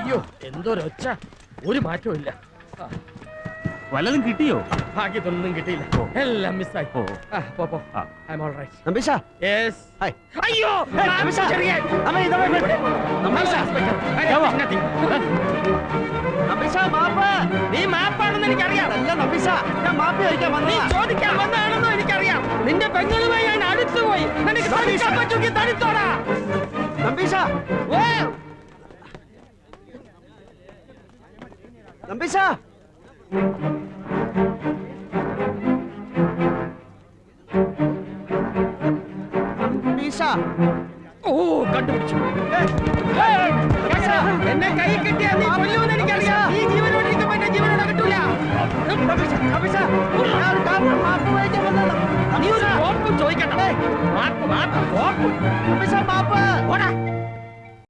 അയ്യോ എന്തോരൊച്ച. ഒരു മാറ്റവും ഇല്ല. വല്ലതും കിട്ടിയോ? ഭാഗ്യത്തൊന്നും കിട്ടിയില്ല. എല്ലാം മിസ്സായി. അയ്യോ നീ മാപ്പാണെന്ന് എനിക്കറിയാം. അല്ല നബിഷ ഞാൻ മാപ്പ് ചോദിക്കാൻ നീ ചോദിക്കാൻ എനിക്കറിയാം. നിന്റെ പെങ്ങളുമായി ഞാൻ അടുത്തു പോയി നിനക്ക് നമ്പീശ നമ്പീശ ഓ കണ്ടുപിടിച്ചു. എന്നെ കൈ കിട്ടിയാ നീ കൊല്ലുമെന്ന് എനിക്കറിയാം. നീ ജീവനോട് ഇരിക്കുമ്പോ എന്നെ ജീവനോട് കിട്ടൂല. ചോദിക്കട്ടെ